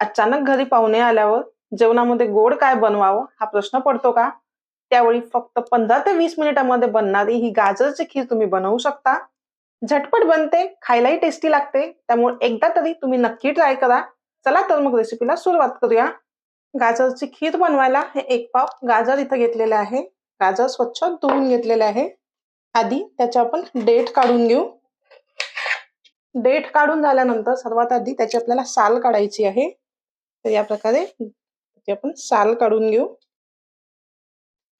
अचानक घरी पाहुणे आल्यावर जेवणामध्ये गोड काय बनवावं हा प्रश्न पडतो का? त्यावेळी फक्त पंधरा ते वीस मिनिटांमध्ये बनणारी ही गाजरची खीर तुम्ही बनवू शकता. झटपट बनते खायलाही टेस्टी लागते. त्यामुळे एकदा तरी तुम्ही नक्की ट्राय करा. चला तर मग रेसिपीला सुरुवात करूया. गाजरची खीर बनवायला हे एक पाव गाजर इथं घेतलेले आहे. गाजर स्वच्छ धुवून घेतलेले आहे. आधी त्याचे आपण डेट काढून घेऊ. डेट काढून झाल्यानंतर सर्वात आधी त्याची आपल्याला साल काढायची आहे. तर या प्रकारे आपण साल काढून घेऊ.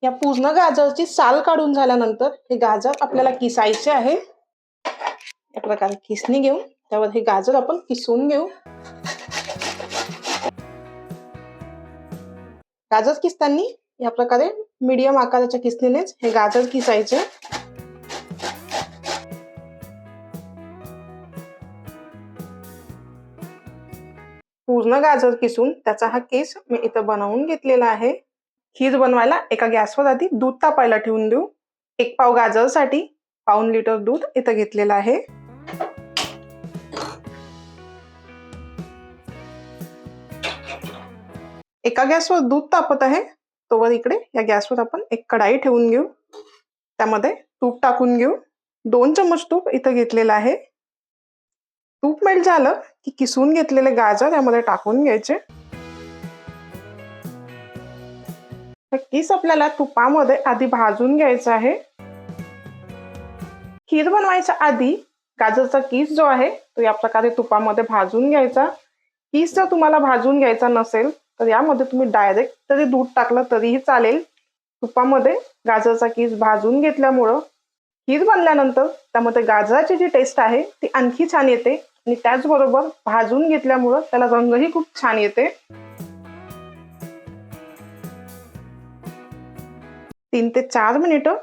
या पूर्ण गाजरची साल काढून झाल्यानंतर हे गाजर आपल्याला किसायचे आहे. या प्रकारे किसणी घेऊ. त्यावर हे गाजर आपण किसून घेऊ. गाजर किसताना या प्रकारे मीडियम आकाराच्या किसणीनेच हे गाजर किसायचे. पूर्ण गाजर किसून त्याचा हा केस मी इथं बनवून घेतलेला आहे. खीर बनवायला एका गॅसवर आधी दूध तापायला ठेवून देऊ. एक पाव गाजरसाठी पाऊन लिटर दूध इथं घेतलेलं आहे. एका गॅसवर दूध तापत आहे. तोवर इकडे या गॅसवर आपण एक कढाई ठेवून घेऊ. त्यामध्ये तूप टाकून घेऊ. दोन चमच तूप इथं घेतलेलं आहे. तूप मेल्ट झालं की किसून घेतलेले गाजर यामध्ये टाकून घ्यायचे. किस आपल्याला तुपामध्ये आधी भाजून घ्यायचं आहे. खीर बनवायच्या आधी गाजरचा किस जो आहे तो या प्रकारे तुपामध्ये भाजून घ्यायचा. किस जर तुम्हाला भाजून घ्यायचा नसेल तर यामध्ये तुम्ही डायरेक्ट तरी दूध टाकलं तरीही चालेल. तुपामध्ये गाजरचा किस भाजून घेतल्यामुळं खीर बनल्यानंतर त्यामध्ये गाजराची जी टेस्ट आहे ती आणखी छान येते. आणि त्याचबरोबर भाजून घेतल्यामुळं त्याला रंगही खूप छान येते. तीन ते चार मिनिटं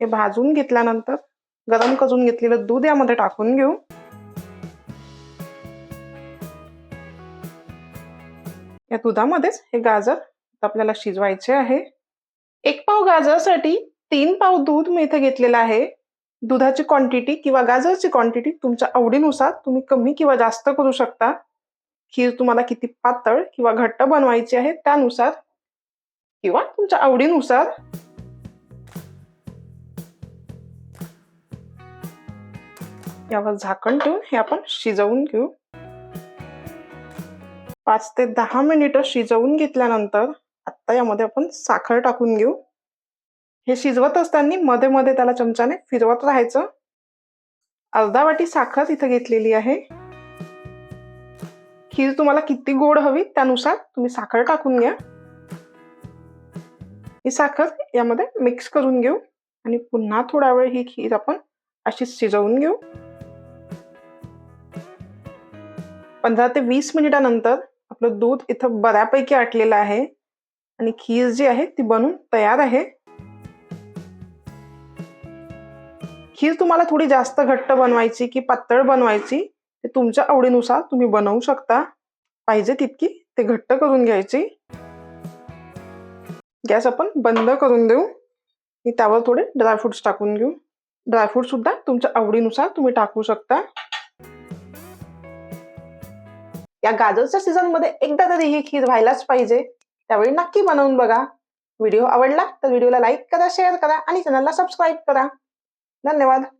हे भाजून घेतल्यानंतर गरम करून घेतलेलं दूध यामध्ये टाकून घेऊ. या दुधामध्येच हे गाजर आपल्याला शिजवायचे आहे. एक पाव गाजरसाठी तीन पाव दूध मी इथे घेतलेलं आहे. दुधाची क्वांटिटी किंवा गाजरची क्वांटिटी तुमच्या आवडीनुसार तुम्ही कमी किंवा जास्त करू शकता. खीर तुम्हाला किती पातळ किंवा घट्ट बनवायची आहे त्यानुसार किंवा तुमच्या आवडीनुसार. यावर झाकण ठेवून हे आपण शिजवून घेऊ. पाच ते दहा मिनिटं शिजवून घेतल्यानंतर आता यामध्ये आपण साखर टाकून घेऊ. हे शिजवत असताना मध्ये मध्ये त्याला चमच्याने फिरवत राहायचं. अर्धा वाटी साखर इथं घेतलेली आहे. खीर तुम्हाला किती गोड हवी त्यानुसार तुम्ही साखर टाकून घ्या. ही साखर यामध्ये मिक्स करून घेऊ आणि पुन्हा थोडा वेळ ही खीर आपण अशीच शिजवून घेऊ. पंधरा ते वीस मिनिटानंतर आपलं दूध इथं बऱ्यापैकी आटलेलं आहे आणि खीर जी आहे ती बनून तयार आहे. खीर तुम्हाला थोडी जास्त घट्ट बनवायची की पातळ बनवायची ते तुमच्या आवडीनुसार तुम्ही बनवू शकता. पाहिजे तितकी ते घट्ट करून घ्यायची. गॅस आपण बंद करून देऊ. आणि त्यावर थोडे ड्रायफ्रुट्स टाकून घेऊ. ड्रायफ्रूट सुद्धा तुमच्या आवडीनुसार तुम्ही टाकू शकता. या गाजरच्या सीझनमध्ये एकदा तरी ही खीर व्हायलाच पाहिजे. त्यावेळी नक्की बनवून बघा. व्हिडिओ आवडला तर व्हिडिओला लाईक करा शेअर करा आणि चॅनलला सबस्क्राईब करा. धन्यवाद.